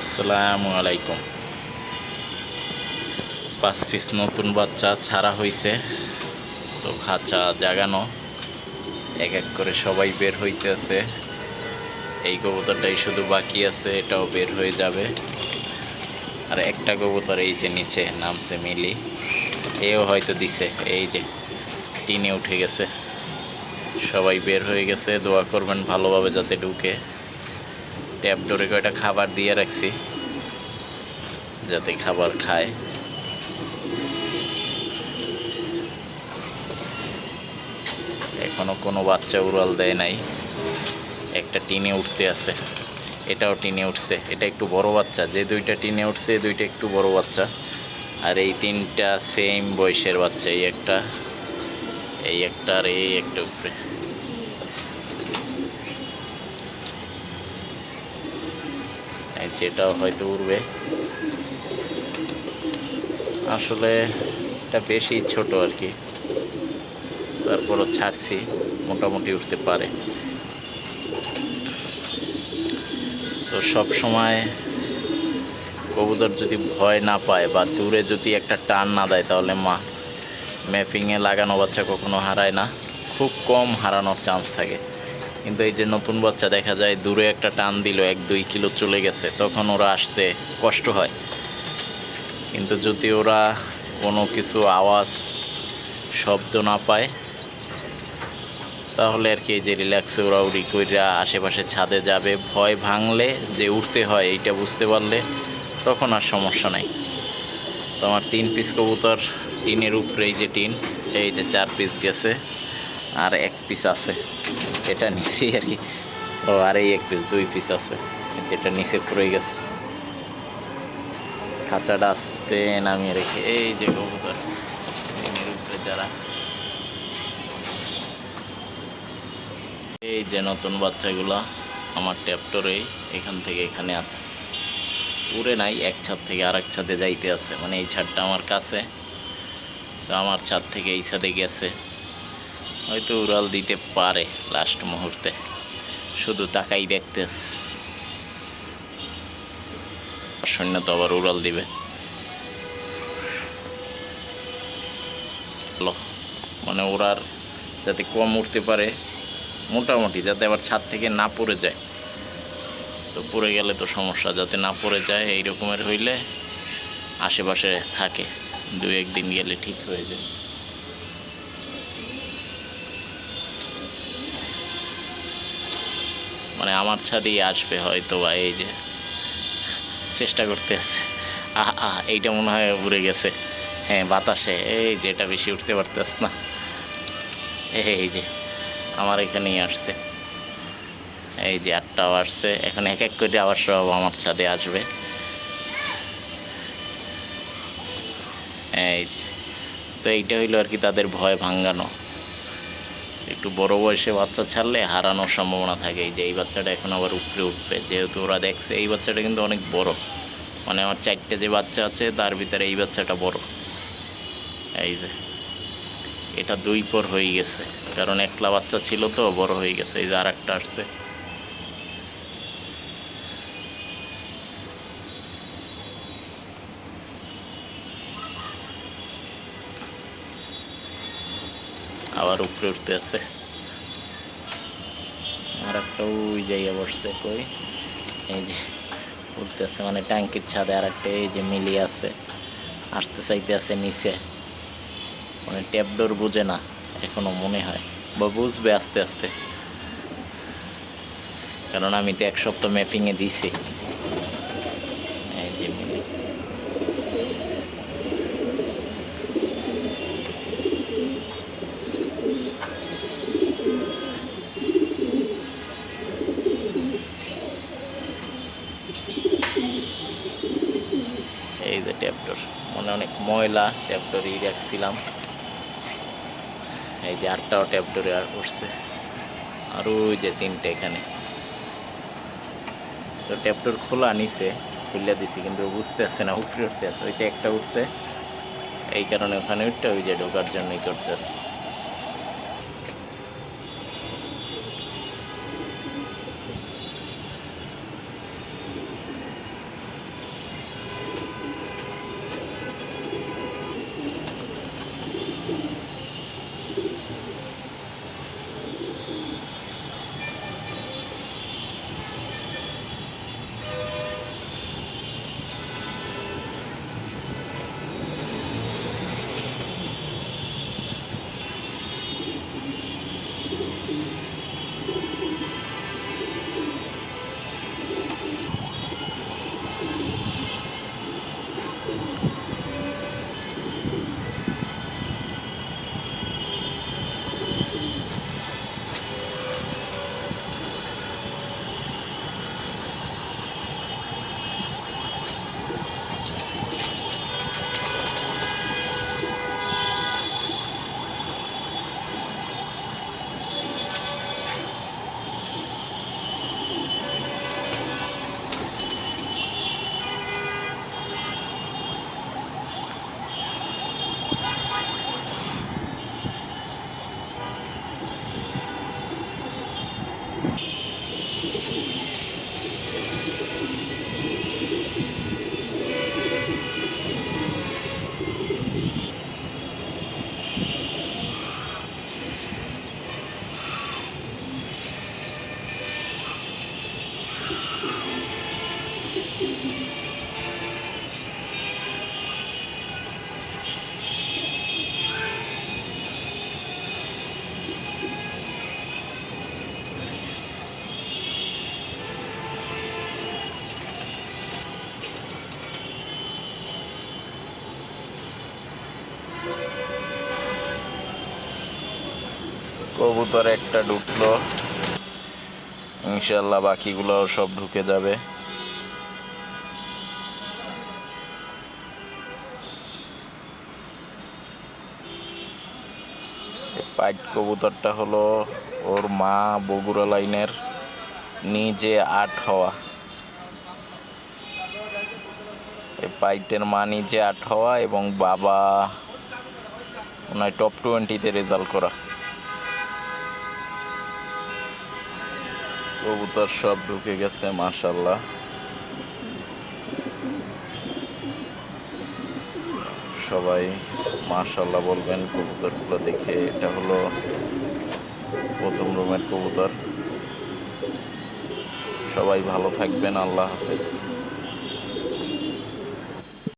আসসালামু আলাইকুম। পাঁচ পিস নতুন বাচ্চা ছাড়া হয়েছে তো খাঁচা জাগানো, এক এক করে সবাই বের হইতেছে। এই কবুতরটাই শুধু বাকি আছে, এটাও বের হয়ে যাবে। আর একটা কবুতর এই যে নিচে নামছে মিলি। এও হয়তো দিছে, এই যে টিনে উঠে গেছে। সবাই বের হয়ে গেছে, দোয়া করবেন ভালোভাবে যাতে ঢুকে। ট্যাপ ডোরে কয়টা খাবার দিয়ে রাখছি, যাতে খাবার খায়। এখনও কোনো বাচ্চা উড়াল দেয় নাই। একটা টিনে উঠতে আছে, এটাও টিনে উঠছে। এটা একটু বড় বাচ্চা, যে দুইটা টিনে উঠছে দুইটা একটু বড় বাচ্চা। আর এই তিনটা সেম বয়সের বাচ্চা, এই একটা এই একটা আর এই একটা উপরে। এই যেটাও হয়তো উড়বে। আসলে এটা বেশি ছোট আর কি। তারপরও ছাড়ছি, মোটামুটি উঠতে পারে। তো সব সময় কবুতর যদি ভয় না পায় বা দূরে যদি একটা টান না দেয়, তাহলে মা ম্যাপিংয়ে লাগানো বাচ্চা কখনো হারায় না। খুব কম হারানোর চান্স থাকে। কিন্তু এই যে নতুন বাচ্চা দেখা যায়, দূরে একটা টান দিল, এক দুই কিলো চলে গেছে, তখন ওরা আসতে কষ্ট হয়। কিন্তু যদি ওরা কোনো কিছু আওয়াজ, শব্দ না পায়, তাহলে আর কি এই যে রিল্যাক্সে ওরা উড়ি কইরা আশেপাশে ছাদে যাবে, ভয় ভাঙলে যে উঠতে হয়, এইটা বুঝতে পারলে তখন আর সমস্যা নাই। তো আমার তিন পিস কবুতর, টিনের উপরে এই যে টিন, এই যে চার পিস গেছে। আর এক পিস আছে। এটা নিচেই আর কি। ও, আর এই এক পিস দুই পিস আছে। যেটা নিচে পড়ে গেছে। খাঁচাটা আসতে নামিয়ে রেখে, এই যে কবুতর। যারা। এই যে নতুন বাচ্চাগুলো আমার ট্যাপটরেই এখান থেকে এখানে আছে। উড়ে নাই, এক ছাদ থেকে আর এক ছাদে যাইতে আছে। মানে এই ছাদটা আমার কাছে। তো আমার ছাদ থেকে এই ছাদে গেছে। হয়তো উড়াল দিতে পারে লাস্ট মুহূর্তে। শুধু তাকাই দেখতেছে সৈন্য তো আবার উড়াল দিবে। মানে ওরার যাতে কম উঠতে পারে, মোটামুটি যাতে আবার ছাদ থেকে না পড়ে যায়। তো পড়ে গেলে তো সমস্যা, যাতে না পড়ে যায় এই রকমের হইলে আশেপাশে থাকে। দু একদিন গেলে ঠিক হয়ে যায়। মানে আমার ছাদেই আসবে হয়তো বা এই যে চেষ্টা করতে আছে। আহ আহ, এইটা মনে হয় উড়ে গেছে। হ্যাঁ বাতাসে, এই যে এটা বেশি উঠতে পারতেছ না। এই যে, আমার এখানেই আসছে। এই যে আটটাও আসছে। এখন এক এক করে আবার সব আমার ছাদে আসবে। এই। তো এইটা হইল আর কি তাদের ভয় ভাঙ্গানো একটু বড় বয়সে বাচ্চা ছাড়লে হারানোর সম্ভাবনা থাকে। যে এই বাচ্চাটা এখন আবার উপরে উঠবে, যেহেতু ওরা দেখছে এই বাচ্চাটা কিন্তু অনেক বড়। মানে আমার চারটে যে বাচ্চা আছে, তার ভিতরে এই বাচ্চাটা বড়। এই যে, এটা দুই পর হয়ে গেছে। কারণ একলা বাচ্চা ছিল তো, বড় হয়ে গেছে। এই যে আর একটা আসছে। আবার উপরে উঠতে আছে। আর একটা ওই জায়গা বসছে কই? এই যে উঠতে আছে মানে ট্যাঙ্কির ছাদে আর একটা এই যে মিলিয়ে আছে। আসতে চাইতে আছে নিচে। মানে ট্যাপ ডোর বুঝে না, এখনও মনে হয়। বা বুঝবে আস্তে আস্তে। কারণ আমি তো এক সপ্তাহ ম্যাপিংয়ে দিছি এই যে মিলি এই যে ট্যাপডোর মনে অনেক ময়লা ট্যাপটরি রাখছিলাম। এই যে আটটাও ট্যাপটরি আর উঠছে। আর ওই যে তিনটে এখানে। তো ট্যাপটর খোলা নিছে, খুলে দিছি, কিন্তু বুঝতে আসছে না, উপরে উঠতে আসে ওই যে একটা উঠছে। এই কারণে ওখানে উঠতে ওই যে ঢোকার জন্যই করতে কবুতর একটা ঢুকলো। ইনশাল্লাহ বাকিগুলো সব ঢুকে যাবে। পাইট কবুতরটা হলো ওর মা বগুড়া লাইনের, নিজে আট হওয়া। পাইটের মা নিজে আট হওয়া এবং বাবা ওনার টপ টোয়েন্টিতে রেজাল্ট করা। কবুতর সব ঢুকে গেছে মাশাল্লাহ সবাই মাশাল্লাহ বলবেন কবুতরগুলো দেখে, এটা হলো প্রথম রুমের কবুতর। সবাই ভালো থাকবেন, আল্লাহ হাফেজ।